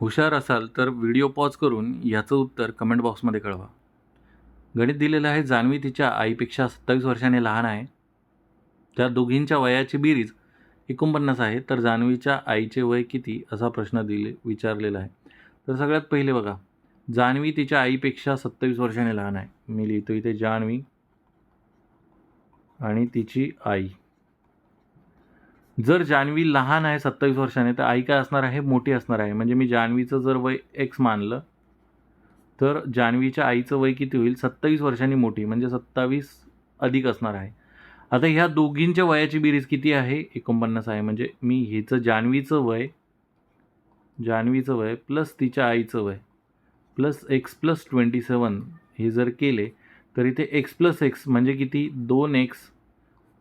हुशार असाल तर व्हिडिओ पॉज करून याचं उत्तर कमेंट बॉक्समध्ये कळवा. गणित दिलेलं आहे जान्हवी तिच्या आईपेक्षा सत्तावीस वर्षाने लहान आहे. त्या दोघींच्या वयाची बेरीज एकोणपन्नास आहे तर जान्हवीच्या आईचे वय किती असा प्रश्न दिले विचारलेला आहे. तर सगळ्यात पहिले बघा जान्हवी तिच्या आईपेक्षा सत्तावीस वर्षाने लहान आहे. मी लिहितो इथे जान्हवी आणि तिची आई. जर जान्हवी लहान आहे सत्तावीस वर्षाने तर आई काय असणार आहे? मोठी असणार आहे. म्हणजे मी जान्हवीचं जर वय एक्स मानलं तर जान्हवीच्या आईचं वय किती होईल? सत्तावीस वर्षांनी मोठी म्हणजे सत्तावीस अधिक असणार आहे. आता ह्या दोघींच्या वयाची बेरीज किती आहे? एकोणपन्नास आहे. म्हणजे मी हिचं जान्हवीचं वय जान्हवीचं वय प्लस तिच्या आईचं वय plus X plus twenty seven हे जर केले तर इथे एक्स प्लस एक्स म्हणजे किती? दोन एक्स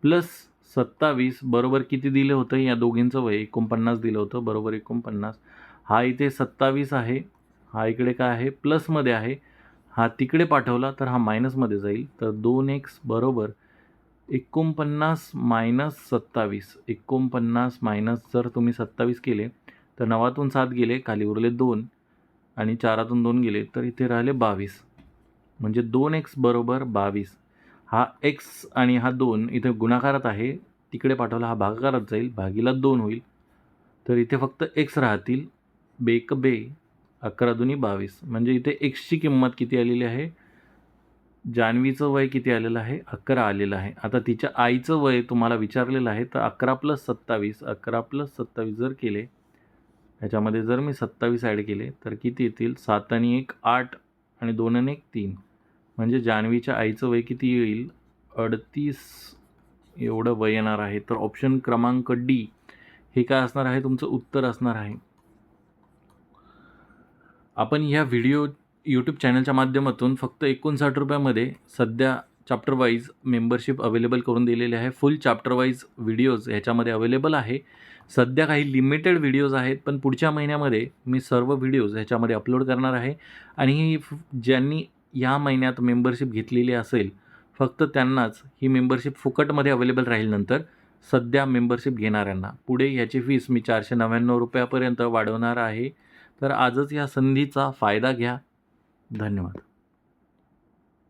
प्लस सत्तावीस बरोबर किती दिलं होतं? या दोघींचं वय एकोणपन्नास दिलं होतं. बरोबर एकोणपन्नास. हा इथे सत्तावीस आहे. हा इकडे काय आहे? प्लसमध्ये आहे. हा तिकडे पाठवला तर हा मायनसमध्ये जाईल. तर दोन एक्स बरोबर एकोणपन्नास मायनस सत्तावीस. एकोणपन्नास मायनस जर तुम्ही सत्तावीस केले तर नवातून सात गेले खाली उरले दोन आणि चारातून दोन गेले तर इथे राहिले बावीस. म्हणजे दोन एक्स बरोबर बावीस. हा एक्स आणि हा दोन इथे गुणाकारात आहे. तिकडे पाठवला हा भागाकारात जाईल. भागीला दोन होईल. तर इथे फक्त एक्स राहतील. बेक बे. अकरा दुनी बावीस. म्हणजे इथे एक्सची किंमत किती आलेली आहे? जान्हवीचं वय किती आलेलं आहे? अकरा आलेलं आहे. आता तिच्या आईचं वय तुम्हाला विचारलेलं आहे तर अकरा प्लस सत्तावीस अकरा प्लस सत्तावीस जर केले ह्याच्यामध्ये जर मी सत्तावीस ॲड केले तर किती येतील? सात आणि एक आठ आणि दोन आणि एक तीन. म्हणजे जान्हवीच्या आईचं वय किती येईल? अडतीस एवढं वय येणार आहे. तर ऑप्शन क्रमांक डी हे काय असणार आहे? तुमचं उत्तर असणार आहे. आपण ह्या व्हिडिओ यूट्यूब चॅनलच्या माध्यमातून फक्त एकोणसाठ रुपयामध्ये सध्या चॅप्टर वाईज मेंबरशिप अवेलेबल करून दिलेली आहे. फुल चॅप्टर वाईज व्हिडिओज ह्याच्यामध्ये अवेलेबल आहे. सध्या काही लिमिटेड व्हिडिओज आहेत पण पुढच्या महिन्यामध्ये मी सर्व व्हिडिओज ह्याच्यामध्ये अपलोड करणार आहे. आणि ही फ- ज्यांनी या महिन्यात मेंबरशिप घेतलेली असेल फक्त त्यांनाच ही मेंबरशिप फुकटमध्ये अवेलेबल राहील नंतर सध्या मेंबरशिप घेणाऱ्यांना. पुढे ह्याची फीस मी चारशे नव्याण्णव रुपयापर्यंत वाढवणार आहे. तर आजच या संधीचा फायदा घ्या. धन्यवाद.